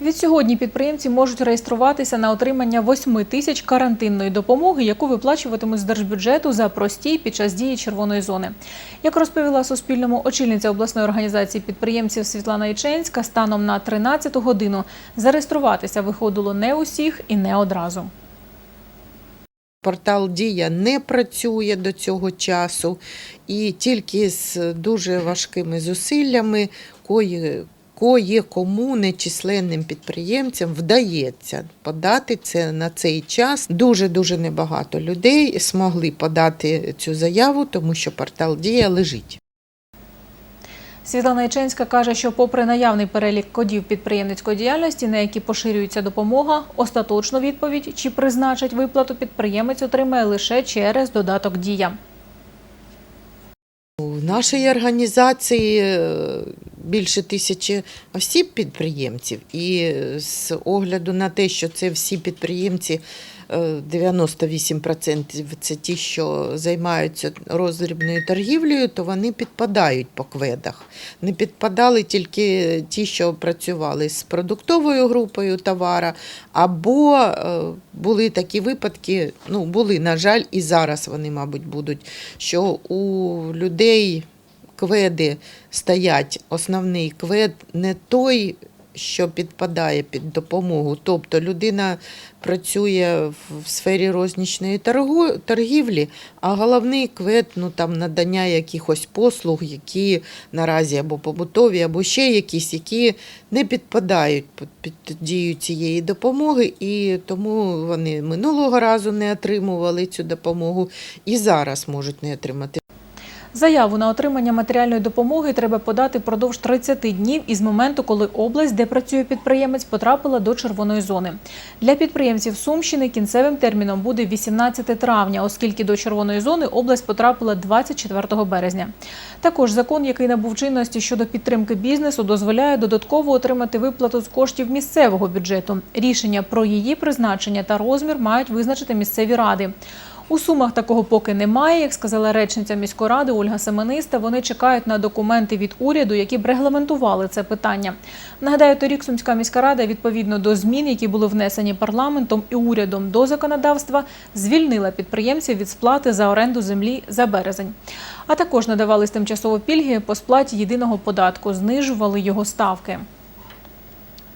Відсьогодні підприємці можуть реєструватися на отримання 8 тисяч карантинної допомоги, яку виплачуватимуть з держбюджету за простій під час дії червоної зони. Як розповіла Суспільному очільниця обласної організації підприємців Світлана Іченська, станом на 13 годину зареєструватися виходило не усіх і не одразу. Портал Дія не працює до цього часу, і тільки з дуже важкими зусиллями кої, кої кому нечисленним підприємцям вдається подати це на цей час. Дуже дуже небагато людей змогли подати цю заяву, тому що портал Дія лежить. Світлана Іченська каже, що попри наявний перелік кодів підприємницької діяльності, на які поширюється допомога, остаточну відповідь чи призначить виплату підприємець отримає лише через додаток Дія. У нашій організації е, більше тисячі осіб підприємців, і з огляду на те, що це всі підприємці, е, 98% це ті, що займаються роздрібною торгівлею, то вони підпадають по кведах. Не підпадали тільки ті, що працювали з продуктовою групою товара, або е, були такі випадки, ну були, на жаль, і зараз вони, мабуть, будуть, що у людей кведи стоять, основний квед не той, що підпадає під допомогу. Тобто людина працює в- сфері рознічної торгівлі, а головний квед ну, там, надання якихось послуг, які наразі або побутові, або ще якісь, які не підпадають під, під дію цієї допомоги, і тому вони минулого разу не отримували цю допомогу і зараз можуть не отримати. Заяву на отримання матеріальної допомоги треба подати впродовж 30 днів із моменту, коли область, де працює підприємець, потрапила до червоної зони. Для підприємців Сумщини кінцевим терміном буде 18 травня, оскільки до червоної зони область потрапила 24 березня. Також закон, який набув чинності щодо підтримки бізнесу, дозволяє додатково отримати виплату з коштів місцевого бюджету. Рішення про її призначення та розмір мають визначити місцеві ради. У сумах такого поки немає, як сказала речниця міської ради Ольга Семениста. Вони чекають на документи від уряду, які б регламентували це питання. Нагадаю, торік Сумська міська рада, відповідно до змін, які були внесені парламентом і урядом до законодавства, звільнила підприємців від сплати за оренду землі за березень. А також надавались тимчасово пільги по сплаті єдиного податку, знижували його ставки.